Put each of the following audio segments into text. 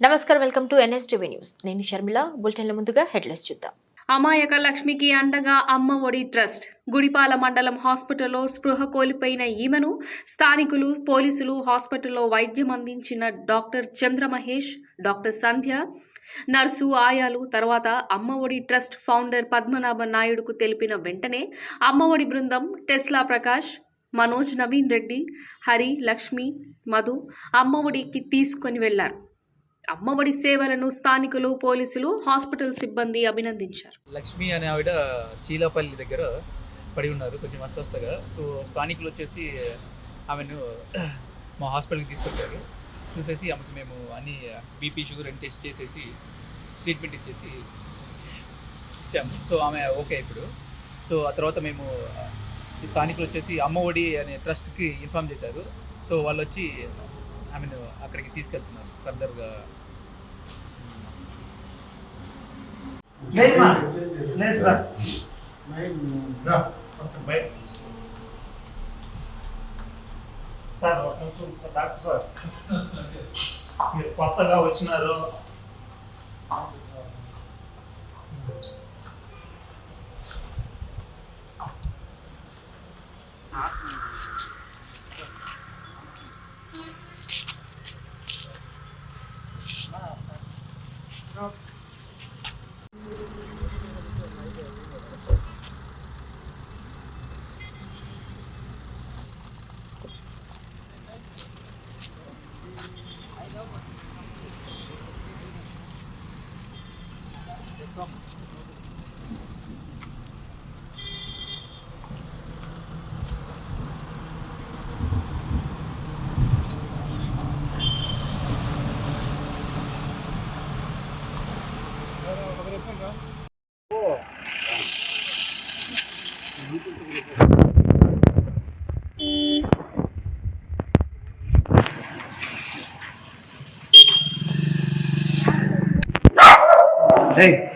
నమస్కారం welcome to NSTV news. నేను షర్మిల. బులెటిన్ల ముందుగా హెడ్లైన్స్ చూద్దాం. అమాయక లక్ష్మికి అండగా అమ్మ ఒడి ట్రస్ట్. గుడిపాల మండలం హాస్పిటల్లో స్పృహ కోల్పోయిన ఈమెను స్థానికులు పోలీసులు హాస్పిటల్లో వైద్యం అందించిన doctor Chandra Mahesh doctor Sandhya nurse ఆయాలు తర్వాత అమ్మ ఒడి ట్రస్ట్ ఫౌండర్ పద్మనాభ నాయుడుకు తెలిపిన వెంటనే అమ్మ ఒడి బృందం టెస్లా ప్రకాష్ మనోజ్ నవీన్ రెడ్డి హరి లక్ష్మి మధు అమ్మ ఒడికి తీసుకొని వెళ్ళారు. అమ్మఒడి సేవలను స్థానికులు పోలీసులు హాస్పిటల్ సిబ్బంది అభినందించారు. లక్ష్మి అనే ఆవిడ చీలపల్లి దగ్గర పడి ఉన్నారు కొంచెం అస్తస్తగా సో స్థానికులు వచ్చేసి ఆమెను మా హాస్పిటల్కి తీసుకొచ్చారు. చూసేసి ఆమెకి మేము అన్ని బీపీ షుగర్ అని టెస్ట్ చేసేసి ట్రీట్మెంట్ ఇచ్చేసి ఇచ్చాము. సో ఆమె ఓకే ఇప్పుడు. సో ఆ తర్వాత మేము ఈ స్థానికులు వచ్చేసి అమ్మఒడి అనే ట్రస్ట్కి ఇన్ఫామ్ చేశారు. సో వాళ్ళు వచ్చి ఆమెను అక్కడికి తీసుకెళ్తున్నారు ఫర్దర్గా సార్ ఒక నిమిషం డాక్టర్ సార్. మీరు కొత్తగా వచ్చినారు. Ei!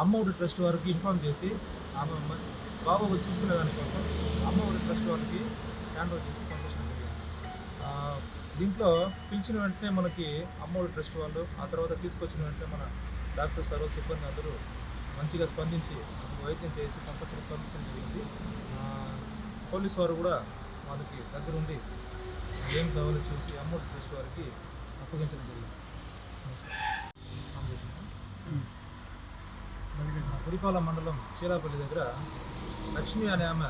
అమ్మఒడి ట్రస్ట్ వారికి ఇన్ఫామ్ చేసి ఆమె బాబు బాబాకు చూసిన దానికోసం అమ్మఒడి ట్రస్ట్ వారికి హ్యాండ్ ఓవర్ చేసి పంపించడం జరిగింది. దీంట్లో పిలిచిన వెంటనే మనకి అమ్మఒడి ట్రస్ట్ వాళ్ళు ఆ తర్వాత తీసుకొచ్చిన వెంటనే మన డాక్టర్ సర్వ సిబ్బంది అందరూ మంచిగా స్పందించి వైద్యం చేసి పంపించడం పంపించడం జరిగింది. పోలీసు పోలీస్ వారు కూడా మనకి దగ్గరుండి ఏం కావాలో చూసి అమ్మఒడి ట్రస్ట్ వారికి అప్పగించడం జరిగింది. నమస్కారం. గుడిపాల మండలం చీలాపల్లి దగ్గర లక్ష్మి అనే ఆమె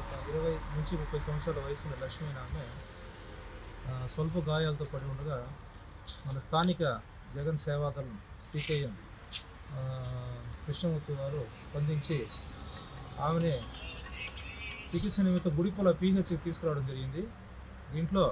ఒక ఇరవై నుంచి ముప్పై సంవత్సరాల వయసు ఉన్న లక్ష్మి అనే ఆమె స్వల్ప గాయాలతో పడి ఉండగా మన స్థానిక జగన్ సేవాదళం సికేఎం కృష్ణమూర్తి వారు స్పందించి ఆమెని చికిత్స నిమిత్తం గుడిపల పీహెచ్కి తీసుకురావడం జరిగింది. దీంట్లో